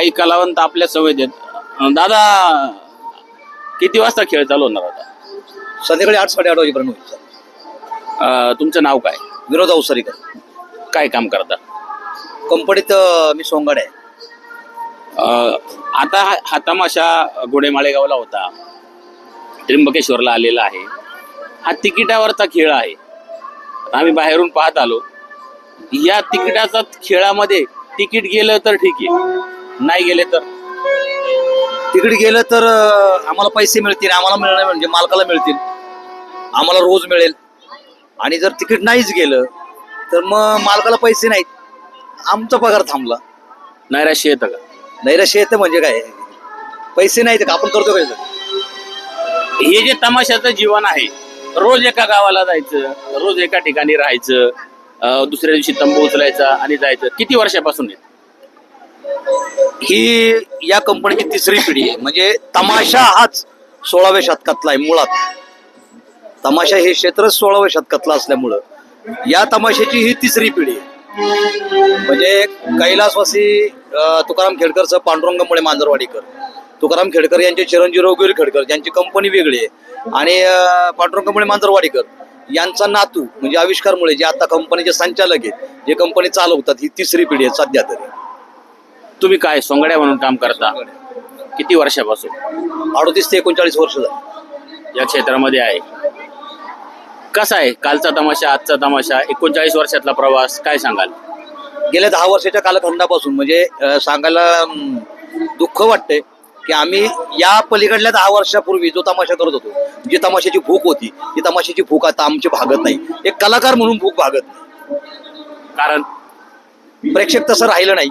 काही कलावंत आपल्या सवय देत. अं, दादा किती वाजता खेळ चालू होणार होता? संध्याकाळी आठ साडेआठ वाजेपर्यंत होईल सर. अं, तुमचं नाव काय? विनोद अवसरीकर काय काम करता? कंपनीत अं, मी सोंगाड आहे. अं, आता हा- हा तमाशा गोडे माळेगावला होता. त्र्यंबकेश्वरला आलेला आहे. हा तिकिटावरचा खेळ आहे. आता आम्ही बाहेरून पाहत आलो. या तिकिटाचा खेळामध्ये तिकीट गेलं तर ठीक आहे. नाही गेले तर? तिकडे गेलं तर आम्हाला पैसे मिळतील आम्हाला मिळणार म्हणजे मालकाला मिळतील. आम्हाला रोज मिळेल. आणि जर तिकीट नाहीच गेलं तर मग मालकाला पैसे नाहीत. आमचा पगार थांबला. नैराश्य येतं का? नैराश्य येतं म्हणजे काय? पैसे नाहीत का? आपण करतो काय सर? हे जे तमाशाचं जीवन आहे रोज एका गावाला जायचं रोज एका ठिकाणी राहायचं दुसऱ्या दिवशी तंबू उचलायचा आणि जायचं. किती वर्षापासून आहे? ही या कंपनीची तिसरी पिढी आहे. म्हणजे तमाशा हाच सोळाव्या शतकातला आहे मुळात. तमाशा हे क्षेत्र सोळाव्या शतकातलं असल्यामुळं. या तमाशाची ही तिसरी पिढी आहे. म्हणजे कैलासवासी तुकाराम खेडकरचं पांडुरंगमुळे मांजरवाडीकर. तुकाराम खेडकर यांचे चिरंजीव रघुवीर खेडकर यांची कंपनी वेगळी आहे. आणि अं, पांडुरंगमुळे मांजरवाडीकर यांचा नातू म्हणजे आविष्कारमुळे जे आता कंपनीचे संचालक आहेत जे कंपनी चालवतात ही तिसरी पिढी आहे सध्या तरी. तुम्ही काय सोंगड्या म्हणून काम करता? किती वर्षापासून? अडतीस ते एकोणचाळीस वर्ष झाली. या क्षेत्रामध्ये आहे. कसा आहे कालचा तमाशा आजचा तमाशा? एकोणचाळीस वर्षातला प्रवास काय सांगाल? गेल्या दहा वर्षाच्या कालखंडापासून म्हणजे अं, सांगायला अं, दुःख वाटतंय की आम्ही या पलीकडल्या दहा वर्षापूर्वी जो तमाशा करत होतो जी तमाशाची भूक होती ती तमाशाची भूक आता आमची भागत नाही. एक कलाकार म्हणून भूक भागत. नाही कारण? प्रेक्षक तसं राहिलं नाही.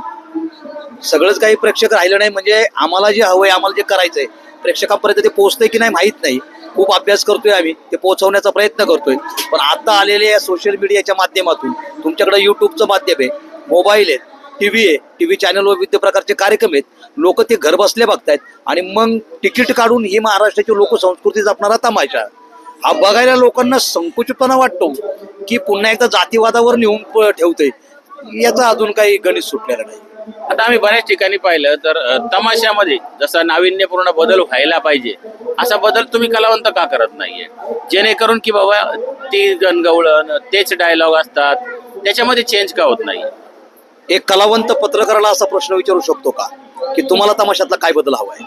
सगळंच काही प्रेक्षक राहिलं नाही. म्हणजे आम्हाला जे हवंय आम्हाला जे करायचंय प्रेक्षकापर्यंत ते पोहोचतंय की नाही माहीत नाही. खूप अभ्यास करतोय आम्ही. ते पोहोचवण्याचा प्रयत्न करतोय. पण आता आलेले या सोशल मीडियाच्या माध्यमातून तुमच्याकडे युट्यूबचं माध्यम आहे मोबाईल आहेत टीव्ही आहे टीव्ही चॅनलवर विविध प्रकारचे कार्यक्रम आहेत. लोक ते घर बसले बघतायत. आणि मग तिकीट काढून ही महाराष्ट्राची लोकसंस्कृती जपणारा तमाशा. हा बघायला लोकांना संकुचितपणा वाटतो की पुन्हा एकदा जातीवादावर नेऊन ठेवते ठेवतोय. याचा अजून काही गणित सुटलेला नाही. आता आम्ही बऱ्याच ठिकाणी पाहिलं तर तमाशामध्ये जसा नाविन्यपूर्ण बदल व्हायला पाहिजे असा बदल तुम्ही कलावंत का करत नाहीये? जेणेकरून की बाबा ती गणगवळण तेच डायलॉग असतात त्याच्यामध्ये चेंज का होत नाही? एक कलावंत पत्रकाराला असा प्रश्न विचारू शकतो का? की तुम्हाला तमाशातला काय बदल हवाय?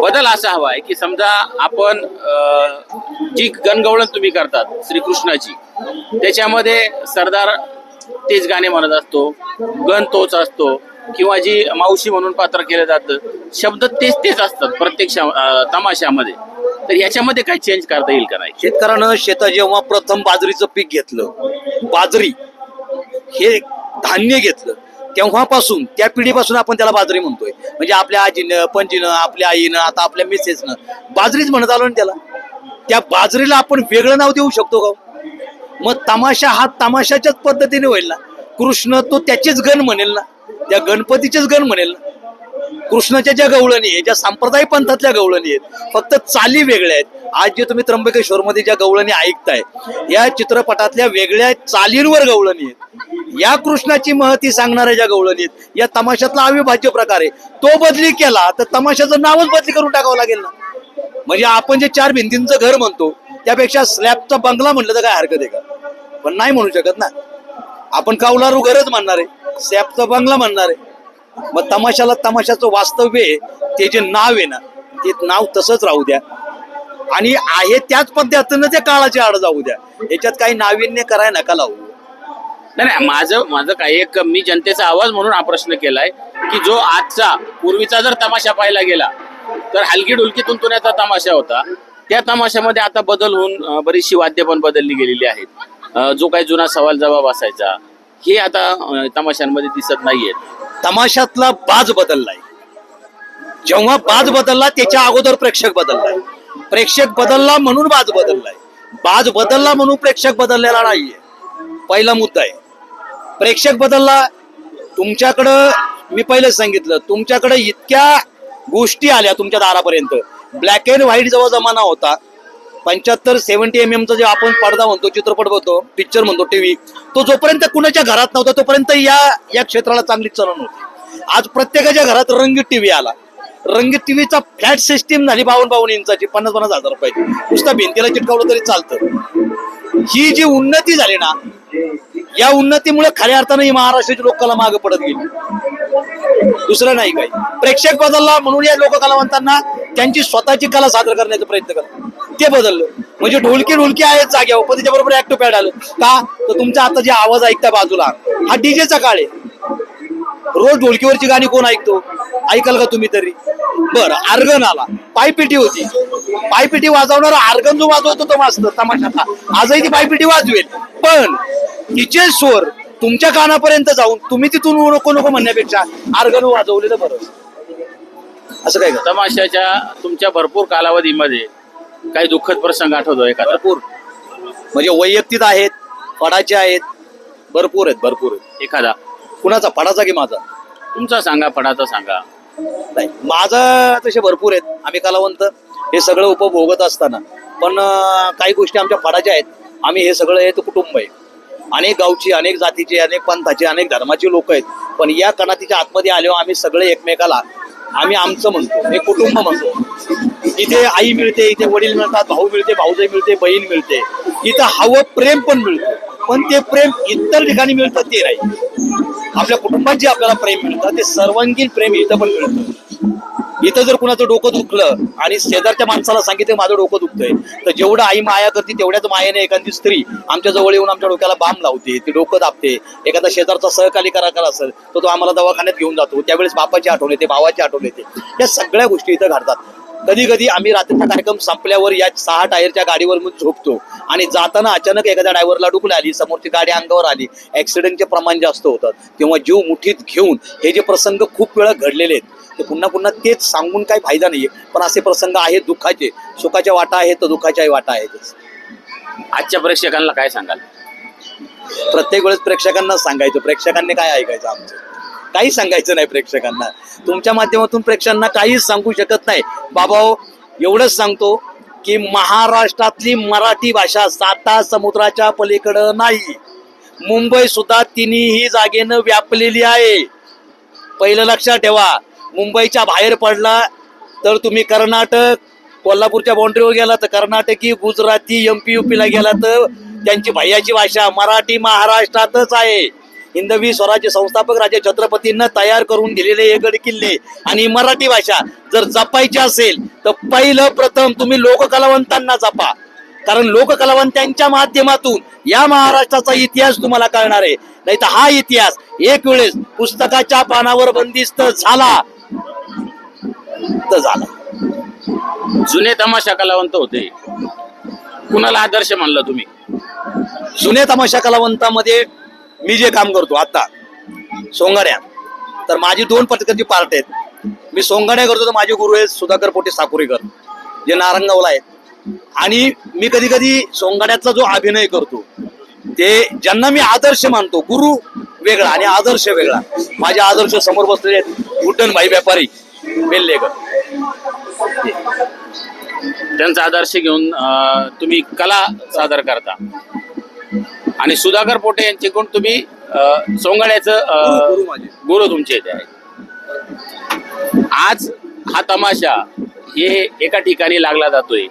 बदल असा हवा आहे की समजा आपण जी गणगवळण तुम्ही करतात श्रीकृष्णाची त्याच्यामध्ये सरदार तेच गाणे म्हणत असतो गण तोच असतो किंवा जी मावशी म्हणून पात्र केलं जातं शब्द तेच तेच असतात प्रत्येक तमाशामध्ये. तर याच्यामध्ये काही चेंज करता येईल का नाही? शेतकऱ्यानं शेतात जेव्हा प्रथम बाजरीचं पीक घेतलं बाजरी हे धान्य घेतलं तेव्हापासून त्या पिढीपासून आपण त्याला बाजरी म्हणतोय. म्हणजे आपल्या आजीनं पणजीनं आपल्या आईनं आता आपल्या मिसेसनं बाजरीच म्हणत आलो ना त्याला. त्या बाजरीला आपण वेगळं नाव देऊ शकतो का हो? मग तमाशा हा तमाशाच्याच पद्धतीने होईल ना. कृष्ण तो त्याचेच गण म्हणेल ना. त्या गणपतीचेच गण म्हणेल ना. कृष्णाच्या ज्या गवळणी आहेत ज्या सांप्रदायिक पंथातल्या गवळणी आहेत फक्त चाली वेगळ्या आहेत. आज जे तुम्ही त्र्यंबकेश्वर मध्ये ज्या गवळणी ऐकताय या चित्रपटातल्या वेगळ्या चालींवर गवळणी आहेत. या कृष्णाची महती सांगणाऱ्या ज्या गवळणी आहेत या तमाशातला अविभाज्य प्रकार आहे. तो बदली केला तर तमाशाचं नावच बदली करून टाकावं लागेल ना. म्हणजे आपण जे चार भिंतींचं घर म्हणतो त्यापेक्षा स्लॅबचा बंगला म्हटलं तर काय हरकत आहे का? पण नाही म्हणू शकत ना. आपण कावलारू घरच म्हणणार आहे. स्लॅबचा बंगला म्हणणार आहे. मग तमाशाला तमाशाचं वास्तव्य आहे. ते जे नाव आहे ना ते नाव तसंच राहू द्या. आणि आहे त्याच पद्धतीनं ते काळाची आड जाऊ द्या. याच्यात काही नाविन्य कराय नका लावू. नाही नाही माझं माझं काही एक मी जनतेचा आवाज म्हणून हा प्रश्न केलाय की जो आजचा पूर्वीचा जर तमाशा पाहायला गेला तर हलकी डुलकीतून तुण्याचा तमाशा होता. त्या तमाशामध्ये आता बदल होऊन बरीचशी वाद्य पण बदलली गेलेली आहेत. जो काही जुना सवाल जबाब असायचा हे आता तमाशांमध्ये दिसत नाहीये तमाशातला बाज बदललाय. जेव्हा बाज बदलला त्याच्या अगोदर प्रेक्षक बदललाय. प्रेक्षक बदलला म्हणून बाज बदललाय. बाज बदलला म्हणून प्रेक्षक बदललेला नाहीये. पहिला मुद्दा आहे. प्रेक्षक बदलला तुमच्याकडं मी पहिलेच सांगितलं तुमच्याकडे इतक्या गोष्टी आल्या तुमच्या दारापर्यंत. ब्लॅक अँड व्हाईट जेव्हा जमाना होता पंच्याहत्तर सेव्हन्टी एम एमचा जे आपण पडदा म्हणतो चित्रपट म्हणतो पिक्चर म्हणतो टीव्ही तो जोपर्यंत कुणाच्या घरात नव्हता तोपर्यंत या या क्षेत्राला चांगली चलन होती. आज प्रत्येकाच्या घरात रंगीत टीव्ही आला. रंगीत टीव्हीचा फ्लॅट सिस्टीम झाली बावन्न बावन्न इंचाची पन्नास पन्नास हजार रुपयाची. नुसता भिंतीला चिटकावलं तरी चालतं. ही जी उन्नती झाली ना या उन्नतीमुळे खऱ्या अर्थानं ही महाराष्ट्राची लोककला मागे पडत गेली. दुसरं नाही काही. प्रेक्षक बदलला म्हणून या लोककलावंतांना त्यांची स्वतःची कला सादर करण्याचा प्रयत्न करा ते बदललं. म्हणजे ढोलकी ढोलकी आहेत जाग्यावर पण त्याच्याबरोबर ऍक्टो पॅड आलं. का? तर तुमचा आता जे आवाज ऐकता बाजूला हा डीजेचा काळ आहे. रोज ढोलकीवरची गाणी कोण ऐकतो? ऐकाल का तुम्ही तरी? बर आर्गन आला. पायपेटी होती. पायपेटी वाजवणारा आर्गन जो वाजवतो तो मास्तर तमाशाचा आजही ती पायपेटी वाजवेल. पण तिचे स्वर तुमच्या कानापर्यंत जाऊन तुम्ही तिथून नको नको म्हणण्यापेक्षा आर्गन वाजवलेलं बरं असं काय का तमाशाच्या तुमच्या भरपूर कालावधीमध्ये काही दुःखद प्रसंग आठवतो एखादा. भरपूर. म्हणजे वैयक्तिक आहेत फडाचे आहेत भरपूर आहेत भरपूर आहेत. एखादा. कुणाचा? फडाचा की माझा? तुमचा सांगा फडाचा सांगा. नाही माझं तसे भरपूर आहेत. आम्ही कलावंत हे सगळं उपभोगत असताना. पण अं, काही गोष्टी आमच्या फडाच्या आहेत. आम्ही हे सगळं हे तर कुटुंब आहे. अनेक गावची अनेक जातीचे अनेक पंथाचे अनेक धर्माचे लोक आहेत. पण या कणातीच्या आतमध्ये आल्यावर आम्ही सगळे एकमेकाला आम्ही आमचं म्हणतो हे कुटुंब म्हणतो. इथे आई मिळते इथे वडील मिळतात भाऊ मिळते भाऊजाई मिळते बहीण मिळते. इथं हवं प्रेम पण मिळतं. पण ते प्रेम इतर ठिकाणी मिळतं ते नाही. आपल्या कुटुंबात जे आपल्याला प्रेम मिळतं ते सर्वांगीण प्रेम इथं पण मिळतं. इथं जर कुणाचं डोकं दुखलं आणि शेजारच्या माणसाला सांगितलं माझं डोकं दुखतंय तर जेवढं आई माया करते तेवढ्याच मायेने एखादी स्त्री आमच्या जवळ येऊन आमच्या डोक्याला बाम लावते ती डोकं दाबते. एखादा शेजारचा सहकारी कराकर असेल तर तो आम्हाला दवाखान्यात घेऊन जातो. त्यावेळेस बापाची आठवण येते भावाची आठवण येते. या सगळ्या गोष्टी इथं घडतात. कधी कधी आम्ही रात्रीचा कार्यक्रम संपल्यावर या सहा टायरच्या गाडीवर मग झोपतो. आणि जाताना अचानक एखाद्या ड्रायव्हरला डुकलं आली समोरची गाडी अंगावर आली ऍक्सिडेंटचे प्रमाण जास्त होतं. तेव्हा जीव मुठीत घेऊन हे जे प्रसंग खूप वेळा घडलेले आहेत ते पुन्हा पुन्हा तेच सांगून काही फायदा नाहीये. पण असे प्रसंग आहेत दुःखाचे. सुखाच्या वाटा आहेत तर दुःखाच्याही वाटा आहेतच आजच्या प्रेक्षकांना काय सांगाल? प्रत्येक वेळेस प्रेक्षकांना सांगायचं. प्रेक्षकांनी काय ऐकायचं आमचं? काही सांगायचं नाही प्रेक्षकांना. तुमच्या माध्यमातून प्रेक्षकांना काहीच सांगू शकत नाही. बाबा हो, एवढंच सांगतो की महाराष्ट्रातली मराठी भाषा साता समुद्राच्या पलीकडं नाही. मुंबई सुद्धा तिन्ही जागेनं व्यापलेली आहे. पहिलं लक्षात ठेवा मुंबईच्या बाहेर पडला तर तुम्ही कर्नाटक कोल्हापूरच्या बाउंड्रीवर गेला तर कर्नाटकी गुजराती एम पी ला गेला तर त्यांची भैयाची भाषा मराठी महाराष्ट्रातच आहे. हिंदवी स्वराज्य संस्थापक राजे छत्रपतींना तयार करून दिलेले हे गड किल्ले आणि मराठी भाषा जर जपायची असेल तर पहिलं प्रथम तुम्ही लोककलावंतांना जपा. कारण लोककलावंतांच्या माध्यमातून या महाराष्ट्राचा इतिहास तुम्हाला कळणार आहे. नाही तर हा इतिहास एक वेळेस पुस्तकाच्या पानावर बंदिस्त झाला तर झाला. जुने तमाशा कलावंत होते. कुणाला आदर्श मानला तुम्ही? जुने तमाशा कलावंतामध्ये मी जे काम करतो आता सोंगाड्या तर माझी दोन प्रकारची पार्ट आहेत. मी सोंगाड्या करतो तर माझे गुरु आहेत सुधाकर पोटे साकुरेकर जे नारंगावला आहेत. आणि मी कधी कधी सोंगाड्याचा जो अभिनय करतो ते ज्यांना मी आदर्श मानतो गुरु वेगळा आणि आदर्श वेगळा. माझे आदर्श समोर बसलेले आहेत उड्डन भाई व्यापारी बेल्लेकर. त्यांचा आदर्श घेऊन तुम्ही कला सादर करता. आणि सुधाकर पोटे यांच्याकडून तुम्ही सोंगाड्याचं गुरु- तुमचे इथे आहे आज हा तमाशा हे एका ठिकाणी लागला जातोय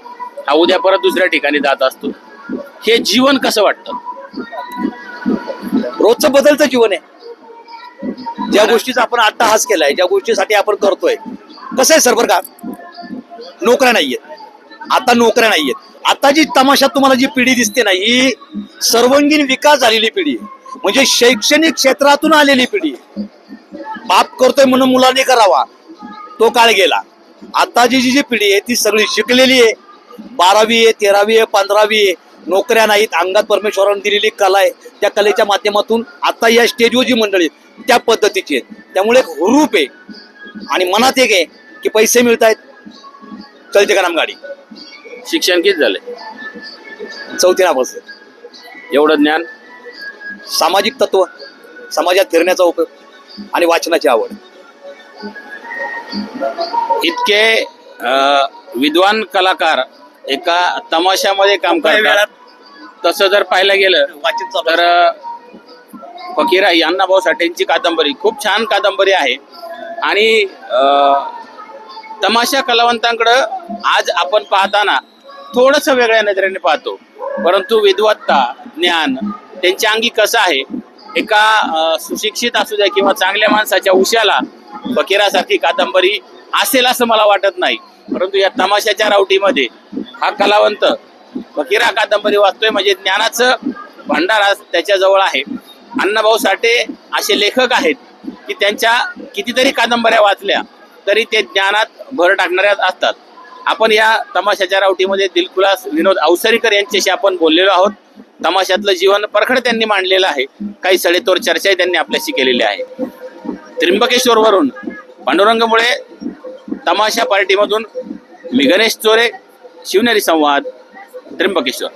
हा उद्या परत दुसऱ्या ठिकाणी जात असतो. हे जीवन कसं वाटतं? रोजचं बदलतं जीवन आहे. ज्या गोष्टीचा आपण आता हाच केलाय ज्या गोष्टीसाठी आपण करतोय कसं आहे सर बरं का नोकऱ्या नाहीयेत. आता नोकऱ्या नाहीयेत. आता जी तमाशात तुम्हाला जी पिढी दिसते ना ही सर्वांगीण विकास झालेली पिढी. म्हणजे शैक्षणिक क्षेत्रातून आलेली पिढी. आहे. बाप करतोय म्हणून मुलांनी करावा. तो काळ गेला. आताची जी जी पिढी आहे ती सगळी शिकलेली आहे. बारावी आहे तेरावी आहे पंधरावी आहे. नोकऱ्या नाहीत. अंगात परमेश्वरांनी दिलेली कला आहे. त्या कलेच्या माध्यमातून आता या स्टेजवर जी मंडळी त्या पद्धतीची आहेत. त्यामुळे एक हुरूप आहे. आणि मनात एक आहे की पैसे मिळत आहेत चलते का नाम गाडी शिक्षण किती झालंय? चौथी नापास एवढं ज्ञान? सामाजिक तत्व समाजात फिरण्याचा उपयोग आणि वाचनाची आवड. इतके अं, विद्वान कलाकार एका तमाशामध्ये काम करतात. तसं जर पाहायला गेलं वाचन चालू तर. अं, फकीरा ही अण्णाभाऊ साठेंची कादंबरी. खूप छान कादंबरी आहे. आणि अं, तमाशा कलावंतांकडं आज आपण पाहताना थोडंसं वेगळ्या नजरेने पाहतो. परंतु विद्वत्ता ज्ञान त्यांच्या अंगी कसं आहे? एका सुशिक्षित असू द्या किंवा चांगल्या माणसाच्या उशाला फकीरासारखी कादंबरी असेल असं मला वाटत नाही. परंतु या तमाशाच्या रावटीमध्ये हा कलावंत फकीरा कादंबरी वाचतोय म्हणजे ज्ञानाचं भांडार त्याच्याजवळ आहे. अण्णाभाऊ साठे असे लेखक आहेत की त्यांच्या कितीतरी कादंबऱ्या वाचल्या तरी ते ज्ञानात भर टाकणाऱ्या असतात. आपण या तमाशाच्या रावटीमध्ये दिलखुलास विनोद अवसरीकर यांच्याशी आपण बोललेलो आहोत. तमाशातलं जीवन परखड त्यांनी मांडलेलं आहे. काही सडेतोर चर्चाही त्यांनी आपल्याशी केलेली आहे. त्र्यंबकेश्वरवरून पांडुरंगमुळे तमाशा पार्टीमधून मी गणेश चोरे शिवनेरी संवाद त्र्यंबकेश्वर.